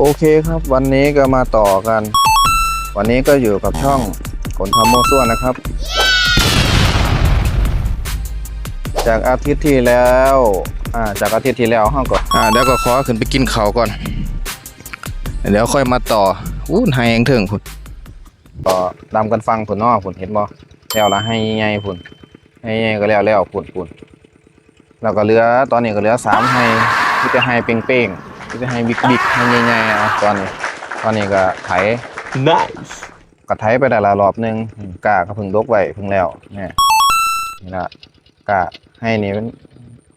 โอเคครับวันนี้ก็มาต่อกัน วันนี้ก็อยู่กับช่องผลทำโมซั่วนะครับ จากอาทิตย์ที่แล้วอ่าจากอาทิตย์ที่แล้วห้องก่อนอ่าเดี๋ยวก็ขอขึ้นไปกินเขาวก่อน เดี๋ยวค่อยมาต่ออู้ไฮเองถึงคุณก็ดำกันฟังผุนเนอผุนเห็นบ่แล้วละให้ใหญ่ผุนให้ใหญ่ก็แล้วแล้วผุนผุนแล้วก็เหลือตอนนี้ก็เหลือสามให้ที่จะให้เป้งๆที่ จะให้บิ๊กบิ๊กให้ใหญ่ๆเอาตอนนี้ ตอนนี้ก็ไถ Nice. ก็ไถไปแต่ละรอบหนึงอืมกาก็เพิ่งดกไว้เพิ่งแล้วเนี่ยนี่ละกาให้นี่เป็น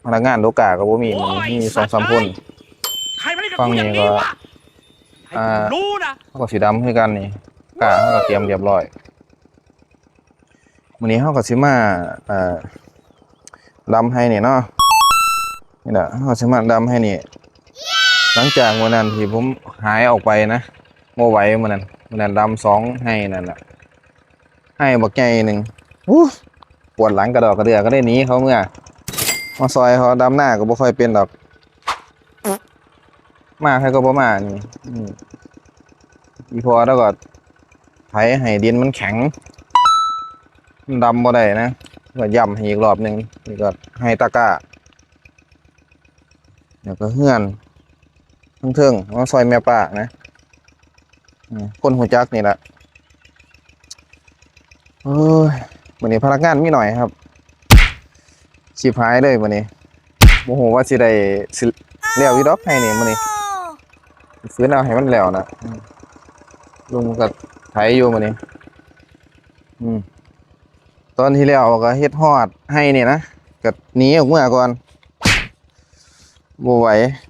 พนักงานดกกาก็บ่มีมันมีสองสามคน ใครไม่ได้กับฟังกูอนี่ย่างก็นี้วะให้อ่า กูรู้นะ เขาก็สีดำคือกันนี่กาเขาก็เตรียมเรียบร้อยวันนี้เขาก็สิมาเอ่อดำให้นี่เนาะนี่แหละเขาสิมาดำให้นี่ หลังจากวันนั้นที่ผมหายออกไปนะโมไหววันนั้นวันนั้นดำสองให้นั่นแหละให้บักใหญ่หนึ่งปวดหลังกระดอกกระเดือก็ได้หนีเขาเมื่อมาซอยเขาดำหน้าก็บ่ค่อยเป็นดอก มาใครก็บ่มานี่อีพอแล้วก็ไถให้ดินมันแข็งดำบ่ได้นะก็ย่ำให้อีกรอบหนึ่งนี่ก็ให้ตะก้าเดี๋ยวก็เฮือน เทิงมาซอยแม่ป้านะอืมคนหัวจักนี่แหละโอ้ยวันนี้พนักงานมีหน่อยครับชิบหายเลยวันนี้โมโหว่าสิได้สิเลี้ยววิดอกให้นี่วันนี้ฟื้นเอาให้มันแล้วนะลุงก็ไถอยู่มานี่อืมตอนที่แล้วก็เฮ็ดฮอดให้เนี่ยนะก็หนีออกเมื่อก่อน บ่ไหว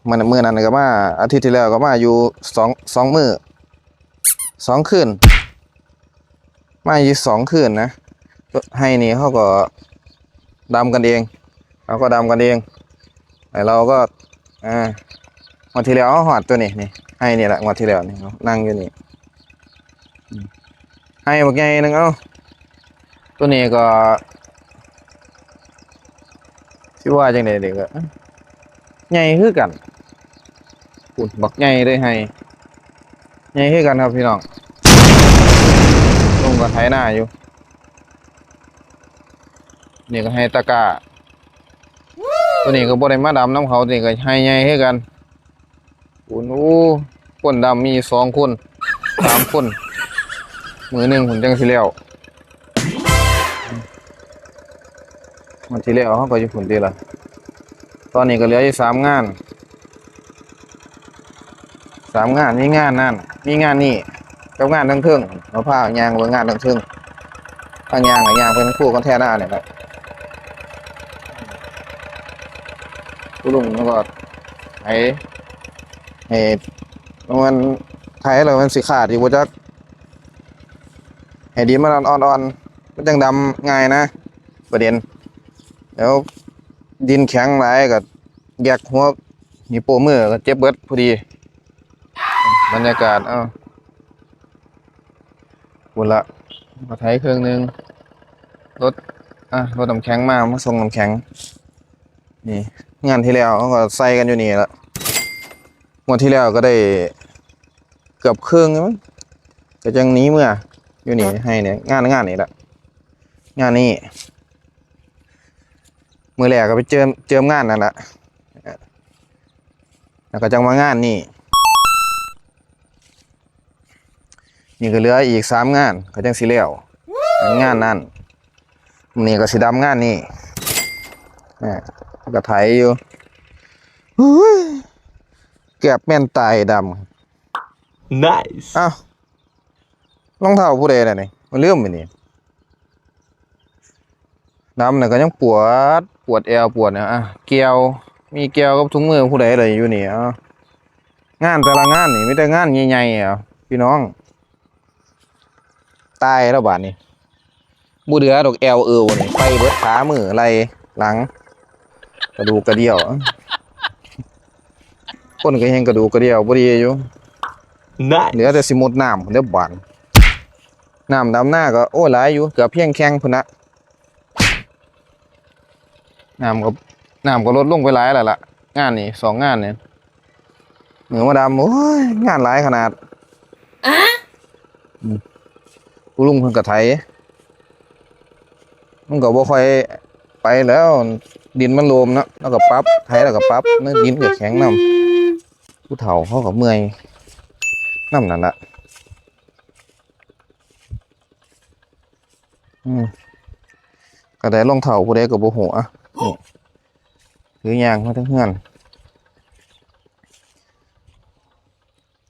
มันมือนั้นก็มาอาทิตย์ที่แล้วก็มาอยู่สองสองมือสองคืนมาอยู่สองคืนนะให้นี่เขาก็ดำกันเองเขาก็ดำกันเองไอเราก็อ่างวันที่แล้วหอดตัวนี้นี่ให้นี่แหละงวันที่แล้วนี่นั่งอยู่นี่ให้บักใหญ่หนึงเอาตัวนี้ก็สิว่าจังได๋เด็กก็เอ้า ใหญ่คือกันปุ่นบักใหญ่เลยให้ใหญ่คือกันครับพี่น้องลงก็ไถหน้าอยู่นี่ก็ให้ตะกร้าตัวนี้ก็บ่ได้มาดำน้ำเขาตัวนี้ก็ให้ใหญ่คือกันคุณโอ้คนดำมีสองคนสามคน มือหนึ่งผมจังสิแล้วมันสิแล้วเขาก็อยู่ผลดีละ ตอนนี้ก็เหลืออยู่สามงานสามงานมีงานนั่นมีงานนี่กับงานทั้งเทิงเราพายางเบิ่งานทั้งเทิงทางยางกับยางเป็นคู่กันแท้หน้าเนี่ยครับผู้ลุงแล้วก็ไอ้ให้มันไทยแล้วมันสิขาดอยู่บ่จักให้ดินมันอ่อนๆมันจังดำง่ายนะ ประเด็นแล้ว ดินแข็งหลายก็แยกหัวนี่วโปมือก็เจ็บเบิดพอดี บรรยากาศเอ้าบุญละมาไทยเครื่องหนึงรถอะรถน้ำแข็งมามาส่งน้ำแข็ง นี่ งานที่แล้วก็ใส่กันอยู่นี่ละงวดที่แล้วก็ได้เกือบครึ่งมั้งก็จังหนี้เมื่ออยู่นี่ให้เนี่ยงานงานนี่แหละงานนี้ มือแรกก็ไปเจิมเจิมงานนั่นแหละแล้วก็จังมางานนี่นี่ก็เหลืออีกสามงานก็จังสิแล้วงานนั่นนี่ก็สิดำงานนี่นี่ก็ไถอยู่ฮู้ยเกือบแม่นตายดำ Nice. อ้าวรองเท้าผู้ใดน่ะนี่มันเลื่อมไปนี่ดำน่ะก็ยังปวด ปวดแอวปวดเนี่ยอะเกลียวมีเกลียวกับถุงมือผู้ใดเลยอยู่นี่เอ้างานแต่ละงานนี่มีแต่งานใหญ่ๆอะพี่น้อง ตายแล้วบาดนี้บูเดือดอกแอวเอวนี่ไปเบิดขามือไหล่หลัง กระดูกกระเดี่ยวอะคนก็ยังกระดูกกระเดี่ยวบ่ดีอยู่ Nice. เหลือแต่สิมุดน้ำเรียบบานน้ำดำหน้าก็โอ้หลายอยู่เกือบเพียงแข้งพุ่นนะ น้ำก็น้ำก็ลดลงไปหลายแล้วล่ะ งานนี้สองงานเนี่ยเหนือมาดำโอ้ยงานหลายขนาดอืมผู้ลุงเพิ่นกระไถมันก็บ่ค่อยไปแล้ว ดินมันโลมเนาะแล้วก็ปรับไถแล้วก็ปรับเนื้อดินก็แข็งนํผู้เฒ่าเขาก็เมื่อยนำนั่นล่ะอืมก็ได้รองเท้าผู้ใดก็บ่ฮู้อะ นี่ถือยางมาทั้งเฮือน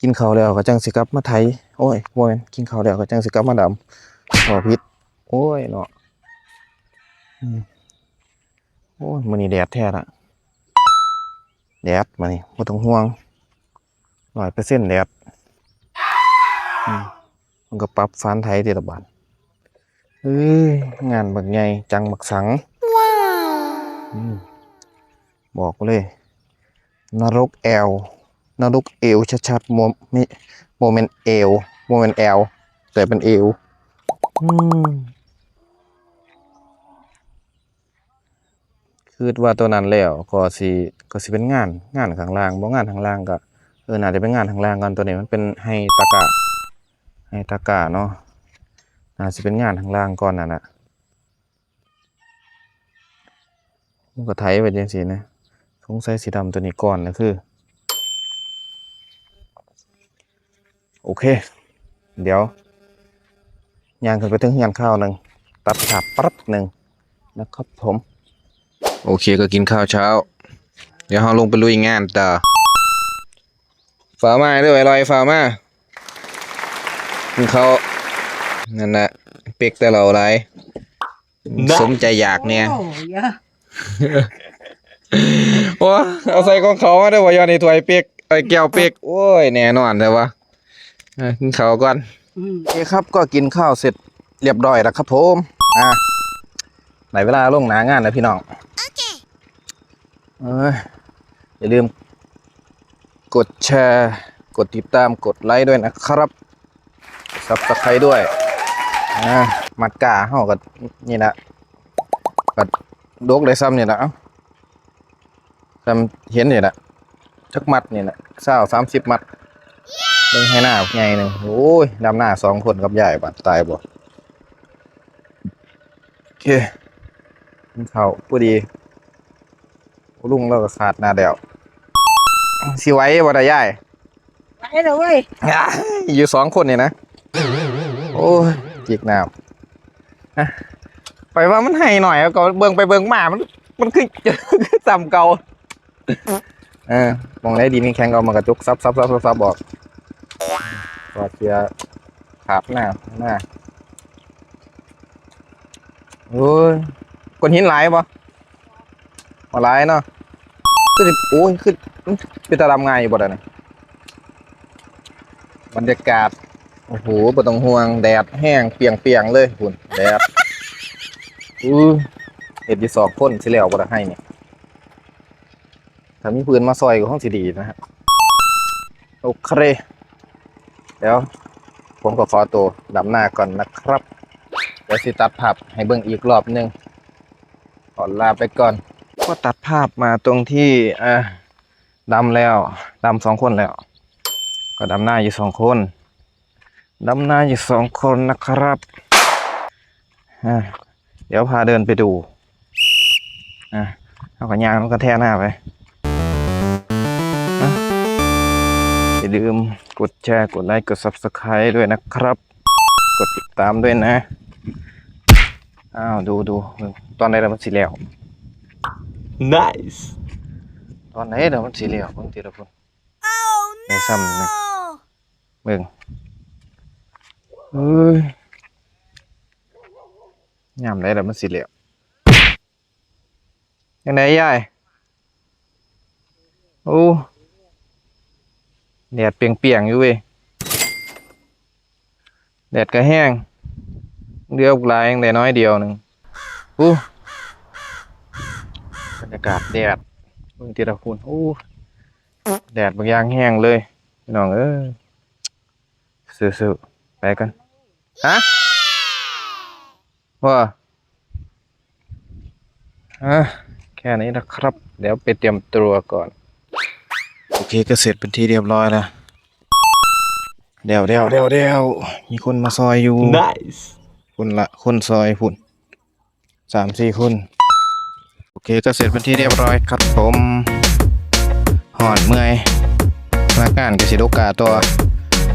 กินข้าวแล้วก็จังสิกลับมาไถโอ้ยบ่แม่นกินข้าวแล้วก็จังสิกลับมาดำบ่ผิดโอ้ยเนาะโอ้ยมื้อนี้แดดแท้ละแดดมื้อนี้บ่ต้องห่วง100%แดดมันก็ปรับฟานไถทีละบาทเอ้ยงานบักใหญ่จังบักสัง บอกเลย นรกแอลนรกเอวชัดๆโมไม่โมเมนต์เอวโมเมนต์แอลแต่เป็นเอวอืมคือว่าตัวนั้นแล้วก็สิก็สิเป็นงานงานข้างล่างบ่งานข้างล่างก็เออน่าจะเป็นงานข้างล่างก่อนตัวนี้มันเป็นให้ตะกะให้ตะกะเนาะน่าสิเป็นงานข้างล่างก่อนนั่นน่ะ มันก็ไถไปจังซี่นะสงสัยสีดำตัวนี้ก่อนนะคือ โอเค เดี๋ยวย่างขึ้นไปถึงงานข้าวหนึ่งตัดขาบปั๊บหนึ่งนะครับผม โอเคก็กินข้าวเช้า เดี๋ยวเราลงไปลุยงานต่อฝ่ามาด้วยอร่อยฝ่ามากินข้าวนั่นแหละเป็กแต่เราไรสมใจอยากเนี่ย โอ้ยอะโอ้เอาใส่ของเขามาด้วยวะยอนในถ้วยเป็กไอ้แก้วเป็กโอ้ยแน่นอนแต่ว่ากินข้าวก่อนอืมโอเคครับก็กินข้าวเสร็จเรียบร้อยแล้วครับผมอะไหนเวลาลงหนางานแล้วพี่น้องเอ้ยอย่าลืม กดแชร์ กดติดตามกดไลค์ด้วยนะครับซับสไครต์ด้วยอ่ามัดกาเฮาก็นี่นะก็ ดกได้ซ้ำนี่นะเอ้าซ้ำเห็นนี่นะจักมัดนี่นะเศร้าสามสิบมัดเบิ่งให้หน้าใหญ่หนึ่งโอ้ยดำหน้าสองคนกับใหญ่บัดตายบ่โอเคกินข้าวพอดีลุงเราก็ขาดหน้าเดวสิไหว้บ่ได้ยายไปเลยเว้ยอ้ายอยู่สองคนนี่นะ โอ้ยจิกน้ำอะ ไปว่ามันให้หน่อยแล้วก็เบิ่งไปเบิ่งมามันมันคือจำเก่าเออมองได้ดีนี่แข็งเอามากระจุกซับซับซับซับซับบอกก็เคียร์ขาบหน้าหน้าโอ้ยก้นหินหลายปะหลายเนาะคือโอ้ยคือเป็นตาดำงายอยู่บ่ได้เนี่ยบรรยากาศโอ้โหบ่ต้องห่วงแดดแห้งเปียงเปียงๆเลยคุณแดด อู้เห็ดดีสองคนสิแล้วบ่ได้ให้เนี่ยถ้ามีปืนมาซอยก็ห้องสิดีนะฮะโอเคเดี๋ยวผมก็ขอตัวดำหน้าก่อนนะครับเดี๋ยวสิตัดภาพให้เบิ่งอีกรอบหนึงขอลาไปก่อน ก็ตัดภาพมาตรงที่อ่าดำแล้วดำสองคนแล้ว ก็ดำหน้าอยู่สองคนดำหน้าอยู่สองคนนะครับอ่า เดี๋ยวพาเดินไปดูอ่าเอากระยางแล้วก็แท่หน้าไปอย่าลืมกดแชร์กดไลค์กด Subscribe ด้วยนะครับ กดติดตามด้วยนะ อ้าว ดูดูตอนไหนแล้วมันสีเหลว Nice. ตอนไหนแล้วมันสีเหลวบางทีละคนในซ้ำนะเบิ่งเอ้ย ยามไหนแล้วมันสีเหลวยังไงยายโอ้แดดเปรียงๆอยู่เว้ยแดดก็แห้งเดือบลายยังได้น้อยเดียวหนึ่งอู้บรรยากาศแดดเบิ่งทีละคุณอู้แดดบางอย่างแห้งเลยน้องเอ้สู้ๆไปกันฮะ ว่าอะแค่นี้นะครับ เดี๋ยวไปเตรียมตัวก่อน โอเคก็เสร็จเป็นที่เรียบร้อยแล้วเดี๋ยวเดี๋ยวเดี๋ยวเดี๋ยวมีคนมาซอยอยู่ Nice. คนละคนซอยพุ่นสามสี่คน โอเคก็เสร็จเป็นที่เรียบร้อยครับผมหอนเมื่อยพนักงานกสิโดกาตัว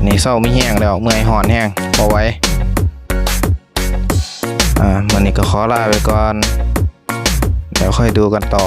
นี่เศร้าไม่แห้งแล้วเมื่อยหอนแห้งพอไหว้ อ่ามันนี้ก็ขอลาไปก่อน เดี๋ยวค่อยดูกันต่อ